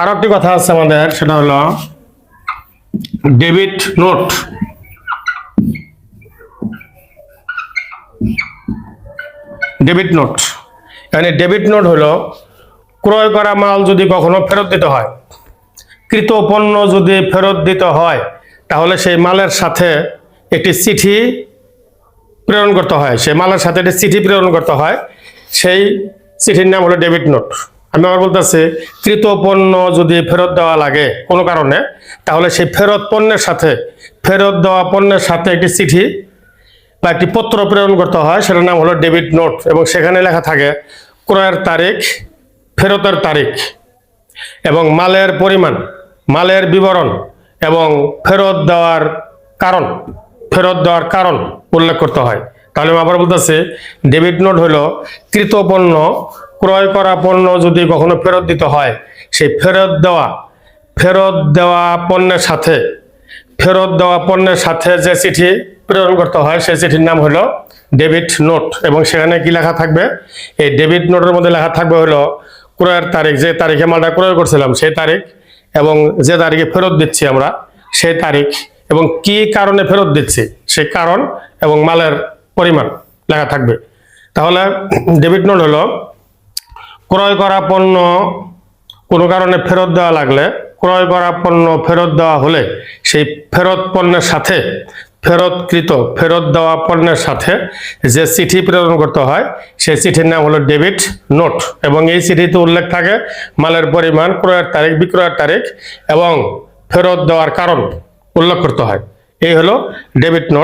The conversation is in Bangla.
আরও একটি কথা আছে আমাদের, সেটা হলো ডেবিট নোট। Debit note. এখানে ডেবিট নোট হলো ক্রয় করা মাল যদি কখনো ফেরত দিতে হয়, কৃত পণ্য যদি ফেরত দিতে হয়, তাহলে সেই মালের সাথে একটি চিঠি প্রেরণ করতে হয়। সেই মালের সাথে একটি চিঠি প্রেরণ করতে হয়। সেই চিঠির নাম হলো ডেবিট নোট। আমি আবার বলতেছি কৃত পণ্য যদি ফেরত দেওয়া লাগে কোনো কারণে, তাহলে সেই ফেরত পণ্যের সাথে, ফেরত দেওয়া পণ্যের সাথে একটি চিঠি বা একটি পত্র প্রেরণ করতে হয়, সেটার নাম হলো ডেবিট নোট এবং সেখানে লেখা থাকে, ক্রয়ের তারিখ, ফেরতের তারিখ এবং মালের পরিমাণ, মালের বিবরণ এবং ফেরত দেওয়ার কারণ, ফেরত দেওয়ার কারণ উল্লেখ করতে হয়। তাহলে আমি আবার বলতেছি, ডেবিট নোট হলো কৃত পণ্য ক্রয় করা পণ্য যদি কখনো ফেরত দিতে হয়, সেই ফেরত দেওয়া ফেরত দেওয়া পণ্যের সাথে, ফেরত দেওয়া পণ্যের সাথে যে চিঠি প্রেরণ করতে হয়, সেই চিঠির নাম হলো ডেবিট নোট। এবং সেখানে কি লেখা থাকবে? এই ডেবিট নোটের মধ্যে লেখা থাকবে হলো ক্রয়ের তারিখ, যে তারিখে মালটা ক্রয় করছিলাম সেই তারিখ এবং যে তারিখে ফেরত দিচ্ছি আমরা সেই তারিখ এবং কি কারণে ফেরত দিচ্ছি সেই কারণ এবং মালের পরিমাণ লেখা থাকবে। তাহলে ডেবিট নোট হলো ক্রয় করা পণ্য কোনো কারণে ফেরত দেওয়া লাগলে, ক্রয় করা পণ্য ফেরত দেওয়া হলে সেই ফেরত পণ্যের সাথে, ফেরতকৃত ফেরত দেওয়া পণ্যের সাথে যে চিঠি প্রেরণ করতে হয়, সেই চিঠির নাম হলো ডেবিট নোট। এবং এই চিঠিতে উল্লেখ থাকে মালের পরিমাণ, ক্রয়ের তারিখ, বিক্রয়ের তারিখ এবং ফেরত দেওয়ার কারণ উল্লেখ করতে হয়। এই হলো ডেবিট নোট।